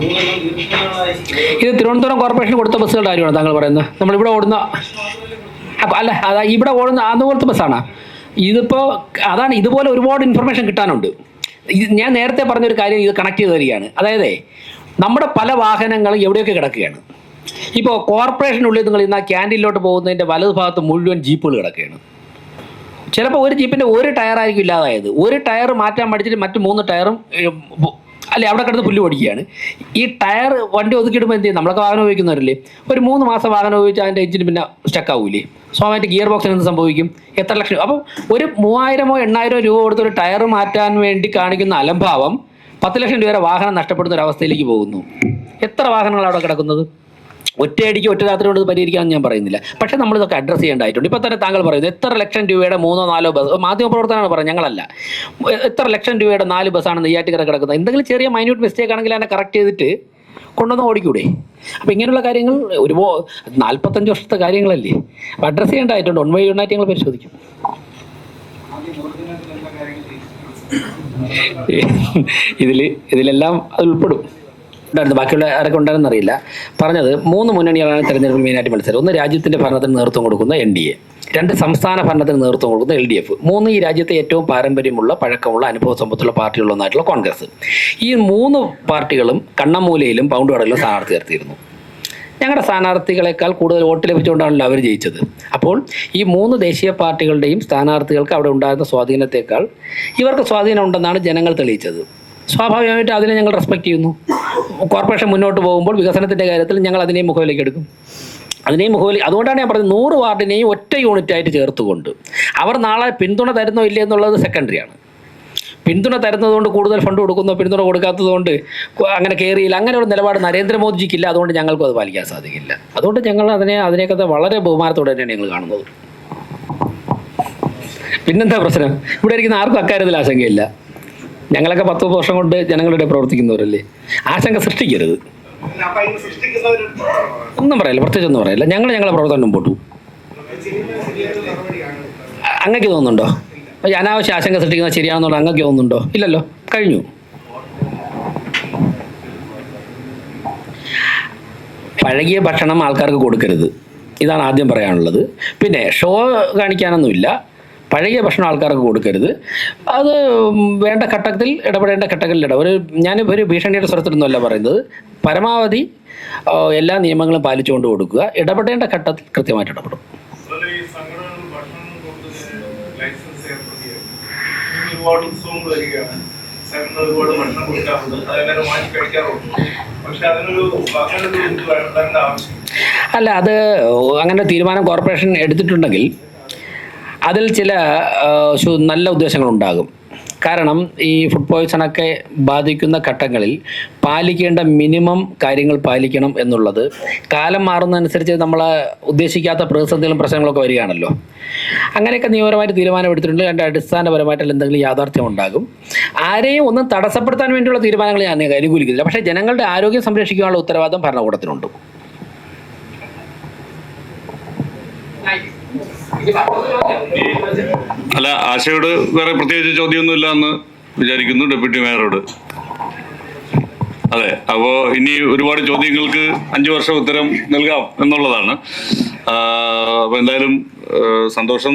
മൂന്നെണ്ണം ദീർഘനാളായി ഇത് തിരുവനന്തപുരം കോർപ്പറേഷൻ കൊടുത്ത ബസ്സുകളുടെ കാര്യമാണ് താങ്കൾ പറയുന്നത്. നമ്മളിവിടെ ഓടുന്ന അപ്പൊ അല്ല അതാ ഇവിടെ ഓടുന്ന അതുപോലത്തെ ബസ്സാണ് ഇതിപ്പോൾ അതാണ് ഇതുപോലെ ഒരുപാട് ഇൻഫർമേഷൻ കിട്ടാനുണ്ട്. ഞാൻ നേരത്തെ പറഞ്ഞൊരു കാര്യം ഇത് കണക്ട് ചെയ്ത് തരികയാണ്. അതായത് നമ്മുടെ പല വാഹനങ്ങളും എവിടെയൊക്കെ കിടക്കുകയാണ്. ഇപ്പോൾ കോർപ്പറേഷനുള്ളിൽ നിങ്ങൾ ഇന്ന് ആ ക്യാന്റീനിലോട്ട് പോകുന്നതിന്റെ വലതു ഭാഗത്ത് മുഴുവൻ ജീപ്പുകൾ കിടക്കുകയാണ്. ചിലപ്പോൾ ഒരു ജീപ്പിന്റെ ഒരു ടയറായിരിക്കും ഇല്ലാതായത്. ഒരു ടയർ മാറ്റാൻ പഠിച്ചിട്ട് മറ്റു മൂന്ന് ടയറും അല്ലെ അവിടെ കിടന്ന് പുല്ല് പൊടിക്കുകയാണ്. ഈ ടയർ വണ്ടി ഒതുക്കിയിടുമ്പോൾ എന്ത് ചെയ്യും? നമ്മളൊക്കെ വാഹനം ഉപയോഗിക്കുന്നവരല്ലേ? ഒരു മൂന്ന് മാസം വാഹനം ഉപയോഗിച്ച് അതിന്റെ എഞ്ചിന് പിന്നെ സ്റ്റക്ക് ആവൂലേ? സ്വാഭാവികമായിട്ട് ഗിയർ ബോക്സിന് എന്ത് സംഭവിക്കും. എത്ര ലക്ഷം അപ്പം ഒരു മൂവായിരമോ എണ്ണായിരമോ രൂപ കൊടുത്ത് ഒരു ടയർ മാറ്റാൻ വേണ്ടി കാണിക്കുന്ന അലംഭാവം പത്ത് ലക്ഷം രൂപ വരെ വാഹനം നഷ്ടപ്പെടുന്ന ഒരു അവസ്ഥയിലേക്ക് പോകുന്നു. എത്ര വാഹനങ്ങൾ അവിടെ കിടക്കുന്നത്? ഒറ്റയടിക്ക് ഒറ്റ രാത്രി കൊണ്ട് പരിഹരിക്കാമെന്ന് ഞാൻ പറയുന്നില്ല. പക്ഷേ നമ്മൾ ഇതൊക്കെ അഡ്രസ്സ് ചെയ്യേണ്ടതായിട്ടുണ്ട്. ഇപ്പോൾ തന്നെ താങ്കൾ പറയുന്നത് എത്ര ലക്ഷം രൂപയുടെ മൂന്നോ നാലോ ബസ് മാധ്യമപ്രവർത്തനമാണ് പറയുന്നത് ഞങ്ങളല്ല. എത്ര ലക്ഷം രൂപയുടെ നാല് ബസ്സാണ് നെയ്യാറ്റിക്കര കിടക്കുന്നത്? എന്തെങ്കിലും ചെറിയ മൈന്യൂട്ട് മിസ്റ്റേക്ക് ആണെങ്കിൽ അതിനെ കറക്റ്റ് ചെയ്തിട്ട് കൊണ്ടുവന്ന് ഓടിക്കൂടെ? അപ്പം ഇങ്ങനെയുള്ള കാര്യങ്ങൾ ഒരുപോ നാൽപ്പത്തഞ്ച് വർഷത്തെ കാര്യങ്ങളല്ലേ? അപ്പം അഡ്രസ്സ് ചെയ്യേണ്ടതായിട്ടുണ്ട്. ഒൺ വൈ യുണൈറ്റ് ഞങ്ങൾ പരിശോധിക്കും. ഇതിൽ ഇതിലെല്ലാം അത് ഉൾപ്പെടും. ഉണ്ടായിരുന്നു. ബാക്കിയുള്ള ആരൊക്കെ ഉണ്ടായിരുന്നു അറിയില്ല. പറഞ്ഞത് മൂന്ന് മുന്നണികളാണ് തെരഞ്ഞെടുപ്പിൽ മെയിനായിട്ട് മത്സരം ഒന്ന് രാജ്യത്തിന്റെ ഭരണത്തിന് നേതൃത്വം കൊടുക്കുന്ന എൻ ഡി എ. രണ്ട് സംസ്ഥാന ഭരണത്തിന് നേതൃത്വം കൊടുക്കുന്ന എൽ ഡി എഫ്. മൂന്ന് ഈ രാജ്യത്തെ ഏറ്റവും പാരമ്പര്യമുള്ള പഴക്കമുള്ള അനുഭവ സമ്പത്തുള്ള പാർട്ടികളൊന്നായിട്ടുള്ള കോൺഗ്രസ്. ഈ മൂന്ന് പാർട്ടികളും കണ്ണമൂലയിലും പൗണ്ട് കടലിലും സ്ഥാനാർത്ഥി നിർത്തിയിരുന്നു ഞങ്ങളുടെ സ്ഥാനാർത്ഥികളെക്കാൾ കൂടുതൽ വോട്ട് ലഭിച്ചുകൊണ്ടാണല്ലോ അവർ ജയിച്ചത്. അപ്പോൾ ഈ മൂന്ന് ദേശീയ പാർട്ടികളുടെയും സ്ഥാനാർത്ഥികൾക്ക് അവിടെ ഉണ്ടായിരുന്ന സ്വാധീനത്തെക്കാൾ ഇവർക്ക് സ്വാധീനം ഉണ്ടെന്നാണ് ജനങ്ങൾ തെളിയിച്ചത്. സ്വാഭാവികമായിട്ട് അതിനെ ഞങ്ങൾ റെസ്പെക്ട് ചെയ്യുന്നു. കോർപ്പറേഷൻ മുന്നോട്ട് പോകുമ്പോൾ വികസനത്തിന്റെ കാര്യത്തിൽ ഞങ്ങൾ അതിനെയും മുഖവിലേക്ക് എടുക്കും. അതിനെയും മുഖവിൽ അതുകൊണ്ടാണ് ഞാൻ പറഞ്ഞത് നൂറ് വാർഡിനെയും ഒറ്റ യൂണിറ്റായിട്ട് ചേർത്തുകൊണ്ട്. അവർ നാളെ പിന്തുണ തരുന്നോ ഇല്ലേ എന്നുള്ളത് സെക്കൻഡറിയാണ് പിന്തുണ തരുന്നതുകൊണ്ട് കൂടുതൽ ഫണ്ട് കൊടുക്കുന്നോ പിന്തുണ കൊടുക്കാത്തതുകൊണ്ട് അങ്ങനെ കയറിയില്ല അങ്ങനെ ഒരു നിലപാട് നരേന്ദ്രമോദിജിക്കില്ല. അതുകൊണ്ട് ഞങ്ങൾക്കും അത് പാലിക്കാൻ സാധിക്കില്ല. അതുകൊണ്ട് ഞങ്ങൾ അതിനെ അതിനെയൊക്കെ വളരെ ബഹുമാനത്തോടെ തന്നെയാണ് ഞങ്ങൾ കാണുന്നത്. പിന്നെന്താ പ്രശ്നം? ഇവിടെ ഇരിക്കുന്ന ആർക്കും അക്കാര്യത്തിൽ ആശങ്കയില്ല. ഞങ്ങളൊക്കെ പത്ത് വർഷം കൊണ്ട് ജനങ്ങളുടെ പ്രവർത്തിക്കുന്നവരല്ലേ? ആശങ്ക സൃഷ്ടിക്കരുത്. ഒന്നും പറയില്ല പ്രത്യേകിച്ച് ഒന്നും പറയില്ല. ഞങ്ങൾ ഞങ്ങളെ പ്രവർത്തനം മുമ്പോട്ട്. അങ്ങക്ക് തോന്നുന്നുണ്ടോ? അനാവശ്യ ആശങ്ക സൃഷ്ടിക്കുന്നത് ശരിയാണെന്നുള്ള അങ്ങക്ക് തോന്നുന്നുണ്ടോ? ഇല്ലല്ലോ കഴിഞ്ഞു. പഴകിയ ഭക്ഷണം ആൾക്കാർക്ക് കൊടുക്കരുത്. ഇതാണ് ആദ്യം പറയാനുള്ളത്. പിന്നെ ഷോ കാണിക്കാനൊന്നുമില്ല. പഴകിയ ഭക്ഷണം ആൾക്കാർക്ക് കൊടുക്കരുത്. അത് വേണ്ട ഘട്ടത്തിൽ ഇടപെടേണ്ട ഘട്ടങ്ങളിൽ ഇട ഒരു ഞാൻ ഒരു ഭീഷണിയുടെ സ്വരത്തിലൊന്നുമല്ല പറയുന്നത്. പരമാവധി എല്ലാ നിയമങ്ങളും പാലിച്ചുകൊണ്ട് കൊടുക്കുക. ഇടപെടേണ്ട ഘട്ടത്തിൽ കൃത്യമായിട്ട് ഇടപെടും. ഒരുപാട് ഭക്ഷണം കൊടുക്കാറുണ്ട്. വാങ്ങി കഴിക്കാറുണ്ട്. പക്ഷെ അതിനൊരു ആവശ്യം അല്ല അത് അങ്ങനെ തീരുമാനം കോർപ്പറേഷൻ എടുത്തിട്ടുണ്ടെങ്കിൽ അതിൽ ചില നല്ല ഉദ്ദേശങ്ങളുണ്ടാകും. കാരണം ഈ ഫുഡ് പോയ്സണൊക്കെ ബാധിക്കുന്ന ഘട്ടങ്ങളിൽ പാലിക്കേണ്ട മിനിമം കാര്യങ്ങൾ പാലിക്കണം എന്നുള്ളത് കാലം മാറുന്നതനുസരിച്ച് നമ്മൾ ഉദ്ദേശിക്കാത്ത പ്രതിസന്ധികളും പ്രശ്നങ്ങളൊക്കെ വരികയാണല്ലോ. അങ്ങനെയൊക്കെ നിയമപരമായിട്ട് തീരുമാനമെടുത്തിട്ടുണ്ട് അതിന്റെ അടിസ്ഥാനപരമായിട്ടുള്ള എന്തെങ്കിലും യാഥാർത്ഥ്യം ഉണ്ടാകും. ആരെയും ഒന്നും തടസ്സപ്പെടുത്താൻ വേണ്ടിയുള്ള തീരുമാനങ്ങൾ ഞാൻ അനുകൂലിക്കുന്നില്ല. പക്ഷേ ജനങ്ങളുടെ ആരോഗ്യം സംരക്ഷിക്കാനുള്ള ഉത്തരവാദിത്തം ഭരണകൂടത്തിനുണ്ട്. അല്ല ആശയോട് വേറെ പ്രത്യേകിച്ച് ചോദ്യമൊന്നുമില്ല എന്ന് വിചാരിക്കുന്നു ഡെപ്യൂട്ടി മേയറോട്. അതെ അപ്പോൾ ഇനി ഒരുപാട് ചോദ്യങ്ങൾക്ക് അഞ്ചു വർഷം ഉത്തരം നൽകാം എന്നുള്ളതാണ്. അപ്പോൾ എന്തായാലും സന്തോഷം